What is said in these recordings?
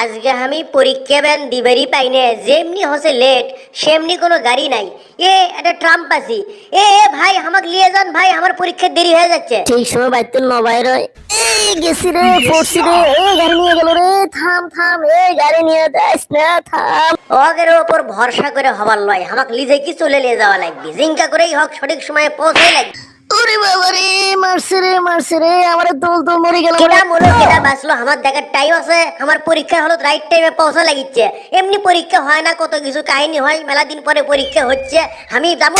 আজকে আমি পরীক্ষা ব্যান দিবেরই পাই না যেমনি হসে লেট সেমনি কোনো গাড়ি নাই। এ এটা ট্রাম্প আছি এ এ ভাই আমাকে নিয়ে যান ভাই আমার পরীক্ষা দেরি হয়ে যাচ্ছে। ঠিক সময় বাইতুল রয়। এই গেছি রে পড়ছি রে এই গাড়ি নিয়ে গেল রে থাম থাম এই গাড়ি নিয়ে যাস না থাম। অগের ওপর ভরসা করে হবার লয় আমাকে লিজে কি চলে নিয়ে যাওয়া লাগবে? জিঙ্কা করেই হোক সঠিক সময়ে পৌঁছাই লাগবে। ওরে বাবা রে মারছে রে মারছে রে আমার দোল দোল মরে গেল। কেটা মনে কেটা বাঁচলো আমার দেখার টাইম আছে আমার পরীক্ষা হলো রাইট টাইমে পৌঁছা লাগিচ্ছে। এমনি পরীক্ষা হয় না কত কিছু কাহিনী হয় মেলা দিন পরে পরীক্ষা হচ্ছে আমি যাব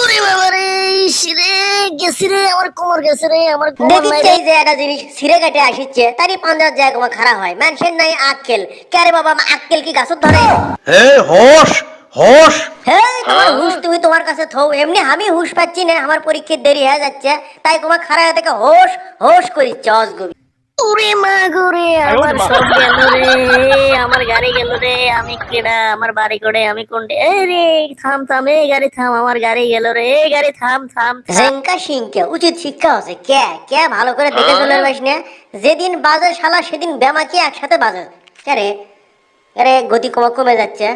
ওরে বাবা রে রে গেছি রে আমার কোমর গেছে রে আমার কোমর নাই রে। যে একটা জিনিস সিরে কেটে আসিচ্ছে তারই পাঞ্জার জায়গা আমার খারাপ হয়। মানুষের নাই আক্কেল। কে বাবা আক্কেল কি গাছত ধরে? হে হোস হোস তোমার হুশ কাছে থৌ এমনি আমি হুশ পাচ্ছি না আমার পরীক্ষার দেরি হয়ে যাচ্ছে তাই তোমার খারাপ থেকে হোশ হোশ করিচ্ছে অসগুবি ওরে মা গো রে আমার সব গেল রে আমার গাড়ি গেল রে আমি কেডা আমার বাড়ি করে আমি কোনটে? এই রে থাম থাম এই গাড়ি থাম আমার গাড়ি গেল রে এই গাড়ি থাম থাম। জেঙ্কা সিংকে উচিত শিক্ষা হচ্ছে কে কে ভালো করে দেখে চলে পারিস না? যেদিন বাজে শালা সেদিন ব্যামাকে একসাথে বাজে? কে রে? আরে গতি কমা কমে যাচ্ছে।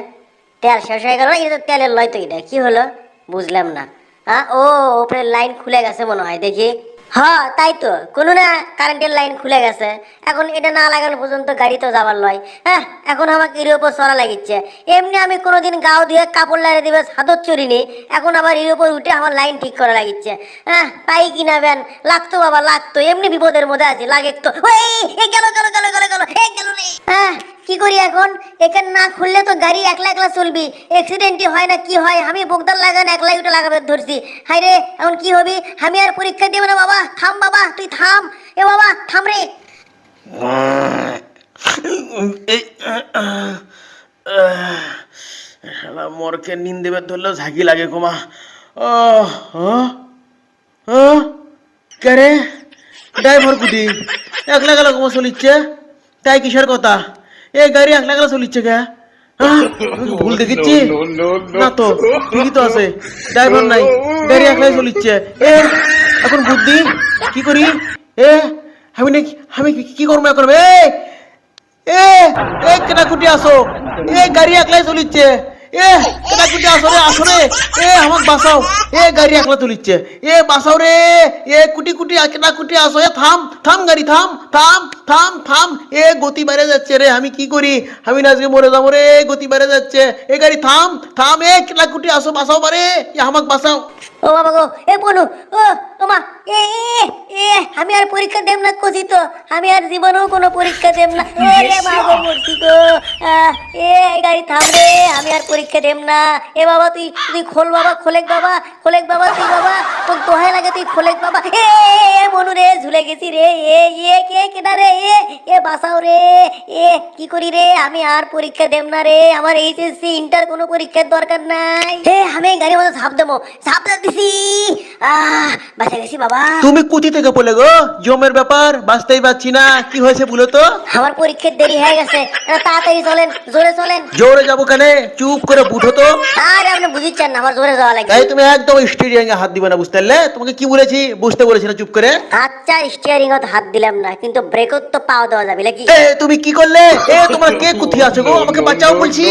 তেল শেষ হয়ে গেল এটা তেলের লয় তো এটা কি হলো? বুঝলাম না। হ্যাঁ ও ওপরে লাইন খুলে গেছে মনে হয়, দেখি। হ্যাঁ তাই তো, কোনো না কারেন্টের লাইন খুলে গেছে। এখন এটা না লাগানো পর্যন্ত গাড়ি তো যাবার লয় হ্যাঁ এখন আমাকে এর উপর চড়া লাগিচ্ছে। এমনি আমি কোনোদিন গাও দিয়ে কাপড় লাগিয়ে দিবে সাদর চড়িনি। এখন আবার এর উপর উঠে আমার লাইন ঠিক করা লাগিচ্ছে। হ্যাঁ পাই কিনা ব্যান? লাগতো বাবা, লাগতো। এমনি বিপদের মধ্যে আছি, লাগে তো। গেল গেল গেল গেল গেল হ্যাঁ কি করি এখন? এখানে না খুললে তো গাড়ি একলা একলা চলবি। অ্যাক্সিডেন্টই হয় না, কি হয়? আমি বোগদার লাগান, একলাই উঠে লাগাবে ধরছি। হাই রে এখন কি হবি? আমি আর পরীক্ষা দেবো না বাবা। থাম বাবা, তুই থাম। এ বাবা, থাম রে। শালা মরকে নিন দেবে ধরলেও ঝাঁকি লাগে কোমা। ও কে ড্রাইভার কুদি একলা গেলা কোমা চলিচ্ছে? তাই কিসের কথা? এ গাড়ি আগলা গেলা চলিচ্ছে কি ভুল দেখিচ্ছি না তো ঠিকই তো আছে ড্রাইভার নাই গাড়ি একলাই চলিচ্ছে এ এখন বুদ্ধি কি করি এ আমি নাকি আমি কি- করব এখন এ এ কেনা কেনাকুটি আসো এ গাড়ি একলাই চলিচ্ছে এ আসো রে এ, আমাক একলা তুলিচ্ছে। এ, বাঁচাও এ, কুটি কুটি কেনাকুটি আসো। এ, থাম থাম গাড়ি, থাম থাম থাম থাম। এ, গতি বেড়ে যাচ্ছে রে, আমি কি করি? আমি না আজকে মরে যাব রে, গতি বেড়ে যাচ্ছে। এ, গাড়ি, থাম থাম। এ কেনাকুটি আসো, বাঁচাও পারে। এ, আমাক বাঁচাও। ও বাবা গো এ বনু ও তোমা এ এ এ আমি আর পরীক্ষা দেব না কছি তো আমি আর জীবনেও কোনো পরীক্ষা দেব না। ও রে মা গো এ গাড়ি থাম রে আমি আর পরীক্ষা দেব না। এ বাবা তুই তুই খোল বাবা খোলেক বাবা খোলেক বাবা তুই বাবা তোর দোহাই লাগে তুই খোলেক বাবা। এ এ, এ মনু রে ঝুলে গেছি রে এ এ কে কেনা রে এ এ বাসাও রে এ কি করি রে আমি আর পরীক্ষা দেব না রে আমার এইচএসসি ইন্টার কোনো পরীক্ষার দরকার নাই। হে আমি গাড়ির মধ্যে ঝাঁপ দেবো। ঝাঁপ দিছি। বাঁচা গেছি বাবা। তুমি কুতি থেকে পড়লে গো জমের ব্যাপার বাঁচতেই পারছি না কি হয়েছে বলো তো? আমার পরীক্ষার দেরি হয়ে গেছে। তাড়াতাড়ি চলেন জোরে চলেন। জোরে যাব কেনে? চুপ করে বুঝো তো। আরে আপনি বুঝিচ্ছেন না আমার জোরে যাওয়া লাগে। এই তুমি একদম স্টেডিয়ামে হাত দিবে না বুঝতে পারলে? তোমাকে কি বলেছি? বুঝতে বলেছি না চুপ করে। আচ্ছা স্টিয়ারিং হাত দিলাম না কিন্তু ব্রেকও তো পাও দেওয়া যাবে নাকি? এ তুমি কি করলে? এ তোমার কে কুথি আছো গো? আমাকে বাঁচাও বলছি।